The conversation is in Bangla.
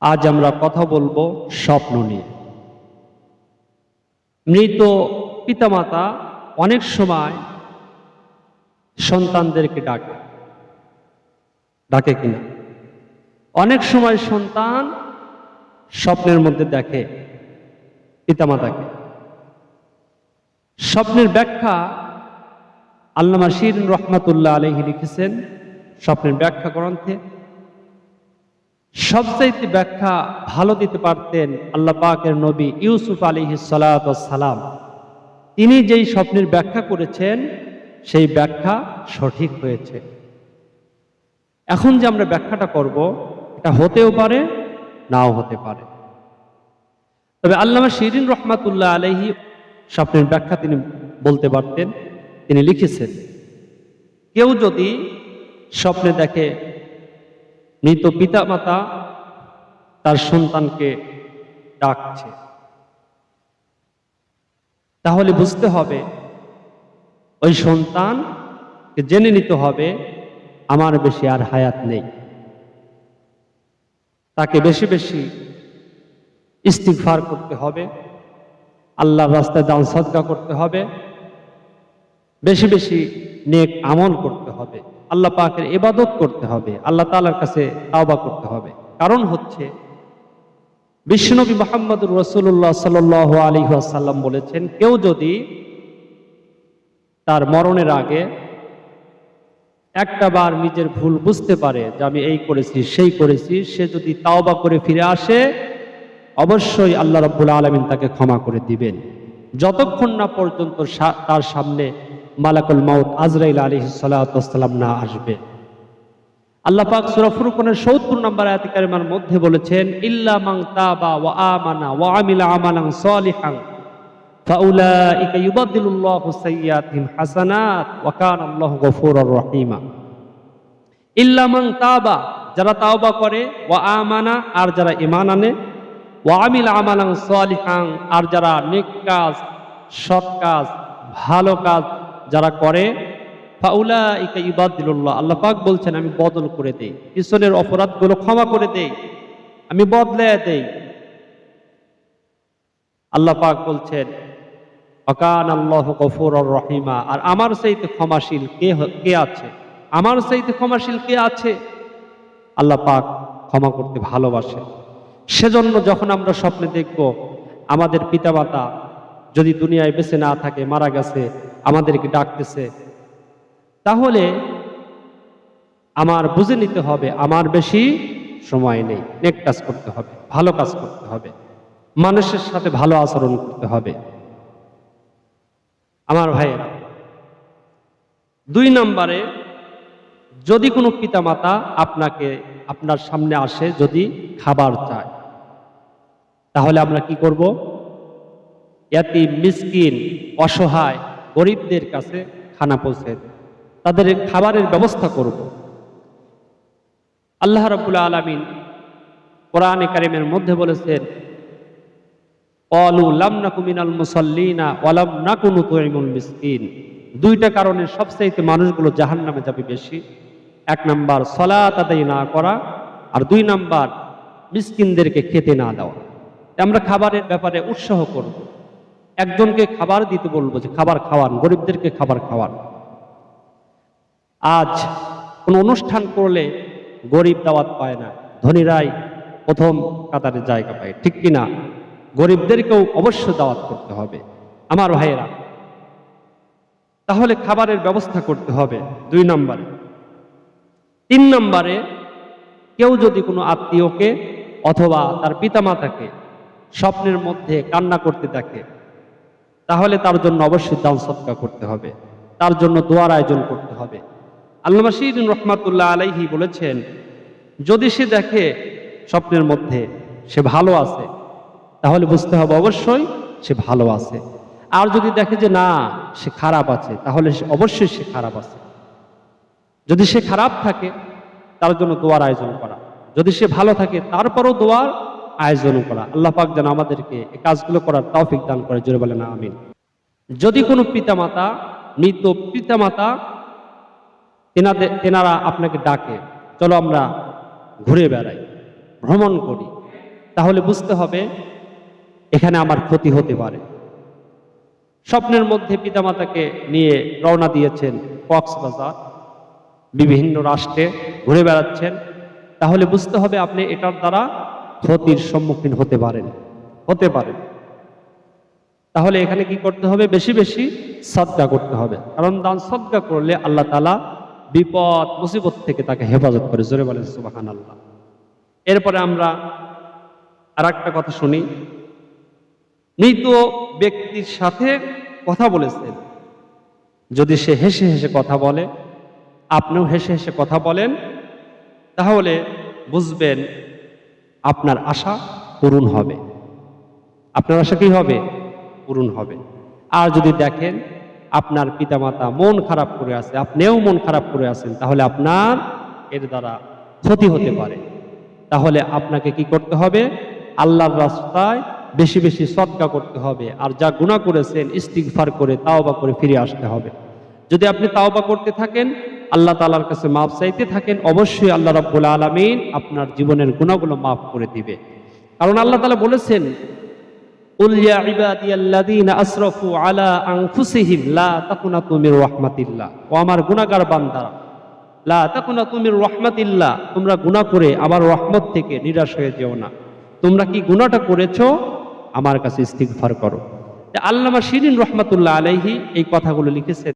আজ আমরা কথা বলব স্বপ্ন নিয়ে। মৃত পিতামাতা অনেক সময় সন্তানদেরকে ডাকে। ডাকে কিনা? অনেক সময় সন্তান স্বপ্নের মধ্যে দেখে পিতামাতাকে। স্বপ্নের ব্যাখ্যা আল্লামা শির রহমাতুল্লাহ আলহি লিখেছেন, স্বপ্নের ব্যাখ্যা গ্রন্থে। সবচাইতে ব্যাখ্যা ভালো দিতে পারতেন আল্লাহ পাকের নবী ইউসুফ আলিহি সালাম। তিনি যেই স্বপ্নের ব্যাখ্যা করেছেন, সেই ব্যাখ্যা সঠিক হয়েছে। এখন যে আমরা ব্যাখ্যাটা করব, এটা হতেও পারে, নাও হতে পারে। তবে আল্লামা শিরিন রহমাতুল্লাহ আলহি স্বপ্নের ব্যাখ্যা তিনি বলতে পারতেন, তিনি লিখেছেন, কেউ যদি স্বপ্নে দেখে মৃত পিতামাতা তার সন্তানকে ডাকছে। তাহলে বুঝতে হবে, ওই সন্তানকে জেনে নিতে হবে, আমার বেশি আর হায়াত নেই। তাকে বেশি বেশি ইস্তিগফার করতে হবে, আল্লাহর রাস্তায় দান সদকা করতে হবে, বেশি বেশি নেক আমল করতে হবে। আল্লাহ পাকের ইবাদত করতে হবে, আল্লাহ তাআলার কাছে তাওবা করতে হবে। কারণ হচ্ছে, বিশ্বনবী মোহাম্মদুর রসুল্লাহ সাল আলী আসাল্লাম বলেছেন, কেউ যদি তার মরণের আগে একটা বার নিজের ভুল বুঝতে পারে যে আমি এই করেছি, সেই করেছি, সে যদি তাওবা করে ফিরে আসে, অবশ্যই আল্লাহ রব্বুল আলমিন তাকে ক্ষমা করে দিবেন। যতক্ষণ না পর্যন্ত তার সামনে মালাকুল মাউত আজরাইল আলী সাল্লাম না আসবে। আল্লাহ পাক সূরা ফুরকানের 70 নম্বর আয়াত মধ্যে বলেছেন, ইল্লা মান তাবা ওয়া আমানা ওয়া আমিলা আমালান সলিহান, ফাউলাইকা ইউবাদদিলুল্লাহু সাইয়্যাতিহিম হাসানাত ওয়া কানা আল্লাহু গফুরুর রহিমা। ইল্লা মান তাবা, যারা তাওবা করে, ওয়া আমানা, আর যারা ঈমান আনে, ওয়া আমিলা আমালান সলিহান, আর যারা নেক কাজ, সৎ কাজ, ভালো কাজ যারা করে, ফাউলাইকা ইবাদদিলুল্লাহ আল্লাহ পাক বলছেন, আমি বদল করে দেই। পিছনের অপরাধগুলো ক্ষমা করে দেই। আমি বদলে দেই। আল্লাহ পাক বলছেন অকান আল্লাহ গফুর রহিমা। আর আমার চাইতে ক্ষমাশীল কে কে আছে? আমার চাইতে ক্ষমাশীল কে আছে? আল্লাহ পাক ক্ষমা করতে ভালোবাসে। সেজন্য যখন আমরা স্বপ্নে দেখব, আমাদের পিতামাতা যদি দুনিয়ায় বেঁচে না থাকে, মারা গেছে আমাদেরকে ডাকতেছে। তাহলে আমার বুঝে নিতে হবে, আমার বেশি সময় নেই। নেক কাজ করতে হবে, ভালো কাজ করতে হবে, মানুষের সাথে ভালো আচরণ করতে হবে। আমার ভাইয়েরা, দুই নম্বরে যদি কোনো পিতামাতা আপনাকে আপনার সামনে আসে, যদি খাবার চায়, তাহলে আমরা কি করব? এতি মিসকিন, অসহায় গরিবদের কাছে খানা পৌঁছে তাদের খাবারের ব্যবস্থা করব। আল্লাহ রাব্বুল আলামিন কোরআনে কারিমের মধ্যে বলেছেন দুইটা কারণে সবচাইতে মানুষগুলো জাহান্নামে যাবে বেশি। এক নাম্বার, সলাত আদায় না করা। আর দুই নাম্বার, মিসকিনদেরকে খেতে না দেওয়া। আমরা খাবারের ব্যাপারে উৎসাহ করব। একজনকে খাবার দিতে বলব যে, খাবার খাওয়ান, গরিবদেরকে খাবার খাওয়ান। আজ কোনো অনুষ্ঠান করলে গরিব দাওয়াত পায় না, ধনীরাই প্রথম কাতারে জায়গা পায়, ঠিক কিনা? গরিবদেরকেও অবশ্য দাওয়াত করতে হবে। আমার ভাইয়েরা, তাহলে খাবারের ব্যবস্থা করতে হবে, দুই নম্বরে। তিন নম্বরে, কেউ যদি কোনো আত্মীয়কে অথবা তার পিতামাতাকে স্বপ্নের মধ্যে কান্না করতে দেখে তাহলে তার জন্য অবশ্যই দান সৎকা করতে হবে। তার জন্য দোয়ার আয়োজন করতে হবে। আল্লামা শিরিন রহমাতুল্লাহ আলাইহি বলেছেন, যদি সে দেখে স্বপ্নের মধ্যে সে ভালো আছে, তাহলে বুঝতে হবে অবশ্যই সে ভালো আছে। আর যদি দেখে যে না, সে খারাপ আছে, তাহলে সে অবশ্যই সে খারাপ আছে। যদি সে খারাপ থাকে, তার জন্য দোয়ার আয়োজন করা। যদি সে ভালো থাকে, তারপরও দোয়ার আয়োজন করা। আল্লাহ পাক যেন আমাদেরকে এই কাজগুলো করার তৌফিক দান করে, জোরে বলেন আমিন। যদি কোনো পিতামাতা মৃত পিতামাতা, তেনাদের, তেনারা আপনাকে ডাকে, চলো আমরা ঘুরে বেড়াই, ভ্রমণ করি, তাহলে বুঝতে হবে এখানে আমার ক্ষতি হতে পারে। স্বপ্নের মধ্যে পিতামাতাকে নিয়ে রওনা দিয়েছেন কক্সবাজার, বিভিন্ন রাষ্ট্রে ঘুরে বেড়াচ্ছেন। তাহলে বুঝতে হবে আপনি এটার দ্বারা ক্ষতির সম্মুখীন হতে পারেন। হতে পারেন। তাহলে এখানে কি করতে হবে? বেশি বেশি সদকা করতে হবে। কারণ দান সদকা করলে আল্লাহ তালা বিপদ, মুসিবত থেকে তাকে হেফাজত করে। জোরে বলেন সুবাহান আল্লাহ এরপরে আমরা আর একটা কথা শুনি। মৃত ব্যক্তির সাথে কথা বলেছেন। যদি সে হেসে হেসে কথা বলে, আপনিও হেসে হেসে কথা বলেন, তাহলে বুঝবেন আপনার আশা পূরণ হবে। আপনার আশা কি হবে? পূরণ হবে। আর যদি দেখেন আপনার পিতামাতা মন খারাপ করে আছে, আপনিও মন খারাপ করে আছেন, তাহলে আপনার এর দ্বারা ক্ষতি হতে পারে। তাহলে আপনাকে কি করতে হবে? আল্লাহর রাস্তায় বেশি বেশি সৎকা করতে হবে। আর যা গুণা করেছেন, ইস্তিগফার করে তাওবা করে ফিরে আসতে হবে। যদি আপনি তাওবা করতে থাকেন আল্লাহ তালার কাছে মাফ চাইতে থাকেন, অবশ্যই আল্লাহ রব্বুল আলমিন আপনার জীবনের গুণাগুলো মাফ করে দিবে। কারণ আল্লাহ তালা বলেছেন আমার আল্লামা শিরিন রহমতুল্লাহ আলাইহি এই কথাগুলো লিখেছে।